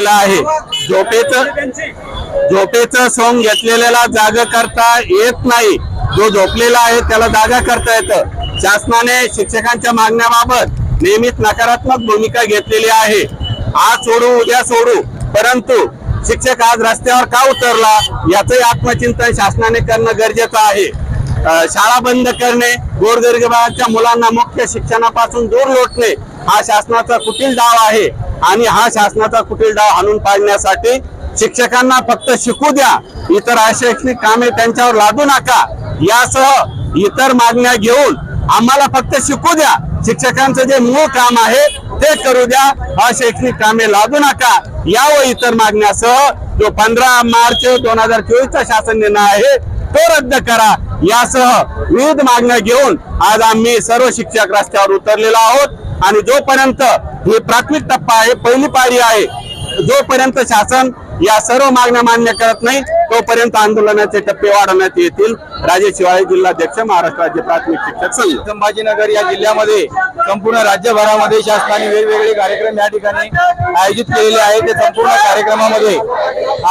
घेतलेलं आहे. झोपेचं झोपेचं सोंग घेतलेल्याला जाग करता येत नाही. जो झोपलेला आहे त्याला जागा करता येतं. शासनाने शिक्षकांच्या मागण्याबाबत नेहमीच नकारात्मक भूमिका घेतलेली आहे. आज सोडू उद्या सोडू. परंतु शिक्षक आज रस्त्यावर का उतरला याचंही आत्मचिंतन शासनाने करणं गरजेचं आहे. शाळा बंद करणे गोरगरिबाच्या मुलांना मुख्य शिक्षणापासून दूर लोटणे हा शासनाचा कुटील डाव आहे. आणि हा शासनाचा कुटील डाव हाणून पाडण्यासाठी शिक्षकांना फक्त शिकू द्या इतर अशैक्षणिक कामे त्यांच्यावर लादू नका यासह इतर मागण्या घेऊन आम्हाला फक्त शिकू द्या. शिक्षकांचं जे मूळ काम आहे ते करू द्या अशैक्षणिक कामे लादू नका. या व इतर मागण्यासह जो पंधरा मार्च दोन हजार चोवीसचा शासन निर्णय आहे तो रद्द करा. यासह विविध मागण्या घेऊन आज आम्ही सर्व शिक्षक रस्त्यावर उतरलेलो आहोत. आणि जोपर्यंत ही प्राथमिक टप्पा आहे पहिली पायरी आहे जोपर्यंत शासन या सर्व मागण्या मान्य करत नाही तोपर्यंत आंदोलनाचे टप्पे वाढवण्यात येतील. राजे शिवाळे जिल्हाध्यक्ष महाराष्ट्र राज्य प्राथमिक शिक्षक संघ. संभाजीनगर या जिल्ह्यामध्ये संपूर्ण राज्यभरामध्ये शासनाने वेगवेगळे कार्यक्रम या ठिकाणी आयोजित केलेले आहेत. ते संपूर्ण कार्यक्रमामध्ये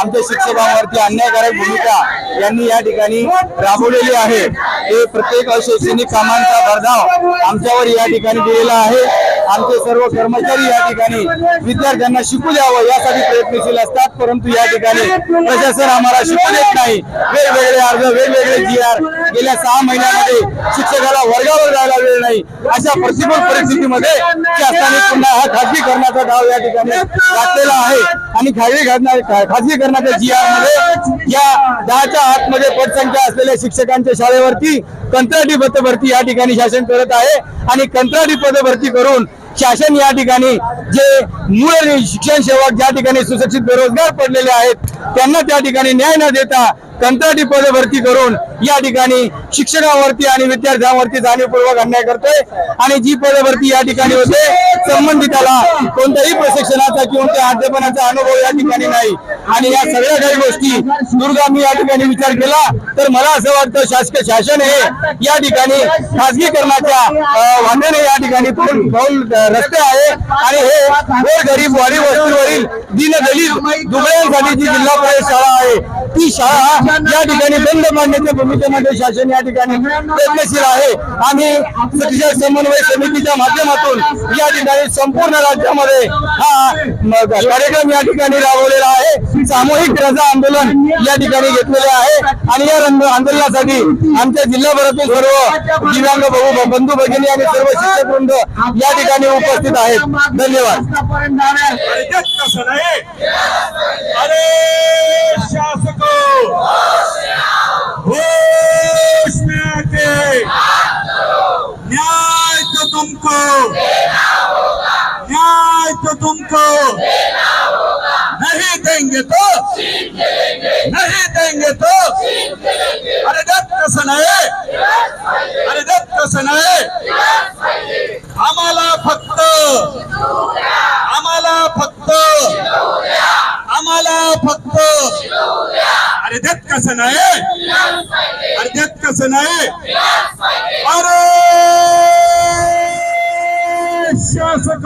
आमच्या शिक्षकांवरती अन्यायकारक भूमिका यांनी या ठिकाणी राबवलेली आहे. हे प्रत्येक शैक्षणिक कामांचा भरधाव आमच्यावर या ठिकाणी दिलेला आहे. आमचे सर्व कर्मचारी या ठिकाणी विद्यार्थ्यांना शिकू द्यावं यासाठी प्रयत्नशील असतात परंतु या ठिकाणी प्रशासन आम्हाला शिकू देत नाही. वेगवेगळे अर्ज वेगवेगळे जी आर गेल्या सहा महिन्यामध्ये शिक्षकाला वर्गावर जायला वेळ नाही. अशा प्रतिकूल परिस्थितीमध्ये शासनाने पुन्हा हा खाजगीकरणाचा डाव या ठिकाणी घातलेला आहे. आणि खाजगी घटना खाजगीकरणाच्या जी आरमध्ये या दहाच्या आतमध्ये पटसंख्या असलेल्या शिक्षकांच्या शाळेवरती कंत्राटी पदभरती या ठिकाणी शासन करत आहे. आणि कंत्राटी पदभरती करून शासन या ठिकाणी जे मूळ शिक्षण सेवक ज्या ठिकाणी सुशिक्षित बेरोजगार पडलेले आहेत त्यांना त्या ठिकाणी न्याय न देता कंत्राटी पदभरती करून या ठिकाणी शिक्षकावरती आणि विद्यार्थ्यांवरती जाणीवपूर्वक अन्याय करतोय. आणि जी पदभरती या ठिकाणी होते संबंधिताला कोणत्याही प्रशिक्षणाचा किंवा त्या अध्यापनाचा अनुभव या ठिकाणी नाही. आणि या सगळ्या काही गोष्टी दुर्गामी या ठिकाणी विचार केला तर मला असं वाटतं शासकीय शासन हे या ठिकाणी खासगीकरणाच्या अं, या ठिकाणी पाऊल रस्ते आहे. आणि हे गोर गरीब वाडी वस्तीवरील दिनदलित दुबळ्यांसाठी जी जिल्हा परिषद शाळा आहे ती शाळा या ठिकाणी बंद पाडण्याच्या भूमिकेमध्ये शासन या ठिकाणी प्रयत्नशील आहे. आम्ही शिक्षक समन्वय समितीच्या माध्यमातून या ठिकाणी संपूर्ण राज्यामध्ये हा कार्यक्रम या ठिकाणी राबवलेला आहे. सामूहिक रजा आंदोलन या ठिकाणी घेतलेले आहे. आणि या रंग- आंदोलनासाठी आमच्या जिल्हाभरातील सर्व दिव्यांग भाऊ बंधू भगिनी आणि सर्व शिक्षक वृंद या ठिकाणी उपस्थित आहेत. धन्यवाद. अरे जग कसं नाही अरे शासको होश में आके न्याय तो तुमको। न्याय तो तुमको। नहीं देंगे तो। नहीं देंगे तो। अरे दत्त कसं नाही अरे दत्त कसं नाही आम्हाला फक्त आम्हाला फक्त आम्हाला फक्त अरे दत्त कसं नाही अरे दत्त कसं नाही अरे शासक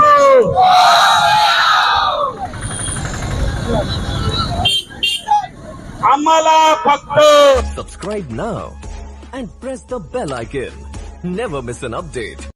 आम्हाला फक्त Subscribe now and press the bell icon. Never miss an update.